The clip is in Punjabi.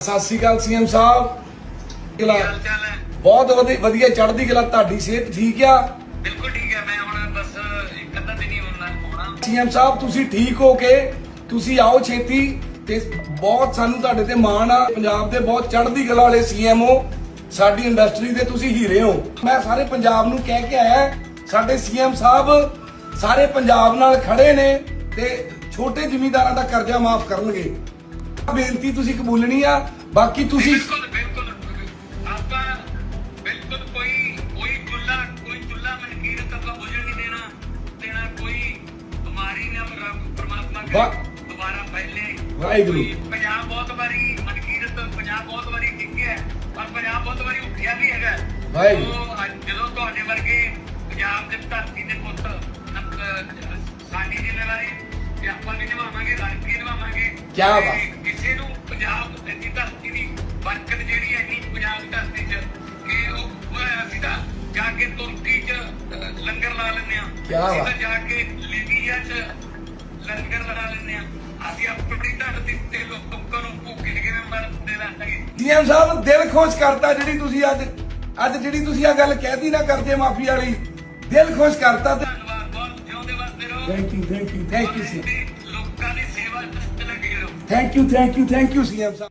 ਸਤਿ ਸ਼੍ਰੀ ਅਕਾਲ ਸੀਐਮ ਸਾਹਿਬ। ਕੀ ਹਾਲ ਚਾਲ ਹੈ? ਬਹੁਤ ਵਧੀ- ਵਧੀਆ ਚੜ੍ਹਦੀ ਕਲਾ ਤੁਹਾਡੀ ਸਿਹਤ ਠੀਕ ਆ? ਬਿਲਕੁਲ ਠੀਕ ਹੈ ਮੈਂ ਹੁਣ ਬਸ ਇੱਕ ਅੱਧਾ ਦਿਨ ਹੀ ਹੋਣਾ ਹੋਣਾ ਸੀਐਮ ਸਾਹਿਬ ਤੁਸੀਂ ਠੀਕ ਹੋ ਕੇ ਤੁਸੀਂ ਆਓ ਛੇਤੀ ਤੇ ਬਹੁਤ ਸਾਨੂੰ ਤੁਹਾਡੇ ਤੇ ਮਾਣ ਆ। ਪੰਜਾਬ ਦੇ ਬਹੁਤ ਚੜ੍ਹਦੀ ਕਲਾ ਵਾਲੇ ਸੀਐਮ ਹੋ ਸਾਡੀ ਇੰਡਸਟਰੀ ਦੇ ਤੁਸੀਂ ਹੀਰੇ ਹੋ। ਮੈਂ ਸਾਰੇ ਪੰਜਾਬ ਨੂੰ ਕਹਿ ਕੇ ਆਇਆ ਸਾਡੇ ਸੀਐਮ ਸਾਹਿਬ ਸਾਰੇ ਪੰਜਾਬ ਨਾਲ ਖੜੇ ਨੇ ਤੇ ਛੋਟੇ ਜ਼ਿਮੀਂਦਾਰਾਂ ਦਾ ਕਰਜ਼ਾ ਮਾਫ ਕਰਨਗੇ। ਬੇਨਤੀ ਤੁਸੀਂ ਕਬੂਲਣੀ ਆ ਬਾਕੀ ਤੁਸੀਂ ਬਿਲਕੁਲ ਬਿਲਕੁਲ ਆਪਾਂ ਬਿਲਕੁਲ ਕੋਈ ਕੋਈ ਚੁੱਲਾ ਕੋਈ ਚੁੱਲਾ ਮਨਕੀਰਤ ਆਪਾਂ ਬੁਝਣ ਨਹੀਂ ਦੇਣਾ ਦੇਣਾ ਕੋਈ ਬਿਮਾਰੀ ਨਾ ਰੱਬ ਪਰਮਾਤਮਾ ਕਰੇ ਵਾਹ। ਦੁਬਾਰਾ ਫੈਲੇ ਵਾਹਿਗੁਰੂ। ਕੋਈ ਪੰਜਾਬ ਬਹੁਤ ਵਾਰੀ ਮਨਕੀਰਤ ਪੰਜਾਬ ਬਹੁਤ ਵਾਰੀ ਡਿੱਗਿਆ ਹੈ, ਪਰ ਪੰਜਾਬ ਬਹੁਤ ਵਾਰੀ ਉੱਠਿਆ ਵੀ ਹੈਗਾ ਵਾਹਿਗੁਰੂ। ਸੋ, ਅੱਜ ਜਦੋਂ ਤੁਹਾਡੇ ਵਰਗੇ ਪੰਜਾਬ ਦੇ ਧਰਤੀ ਦੇ ਪੁੱਤ ਅਹ, ਸਾਡੀ ਜ਼ਿੰਮੇਵਾਰੀ ਕਿ ਆਪਾਂ ਵੀ ਨਿਭਾਵਾਂਗੇ ਰਲ ਕੇ ਨਿਭਾਵਾਂਗੇ ਕਿਆ ਤੇ ਬਾਤ। ਕਿਆ ਅਸੀਂ ਬਾਤ। ਤਾਂ ਜਾ ਕੇ ਲੀਬੀਆ 'ਚ ਲੰਗਰ ਲਾ ਲੈਂਦੇ ਆ ਅਸੀਂ ਆਪਣੀ ਧਰਤੀ ਤੇ ਲੋਕਾਂ ਨੂੰ ਭੁੱਖੇ ਕਿਵੇਂ ਮਰਨ ਦੇ ਲਾਂਗੇ ਸੀਐਮ ਸਾਹਿਬ ਦਿਲ ਖੁਸ਼ ਕਰਤਾ ਜਿਹੜੀ ਤੁਸੀਂ ਅੱਜ ਅੱਜ ਜਿਹੜੀ ਤੁਸੀਂ ਆ ਗੱਲ ਕਹਿਤੀ ਨਾ ਕਰਜ਼ੇ ਮਾਫੀ ਵਾਲੀ ਦਿਲ ਖੁਸ਼ ਕਰਤਾ ਤੇ ਧੰਨਵਾਦ ਬਹੁਤ ਜਿਉਂਦੇ ਵਸਦੇ ਰਹੋ। Thank you thank you thank you ਲੋਕਾਂ ਦੀ ਸੇਵਾ ਚ ਲੱਗੇ ਰਹੋ। Thank you thank you thank you CM Sahib.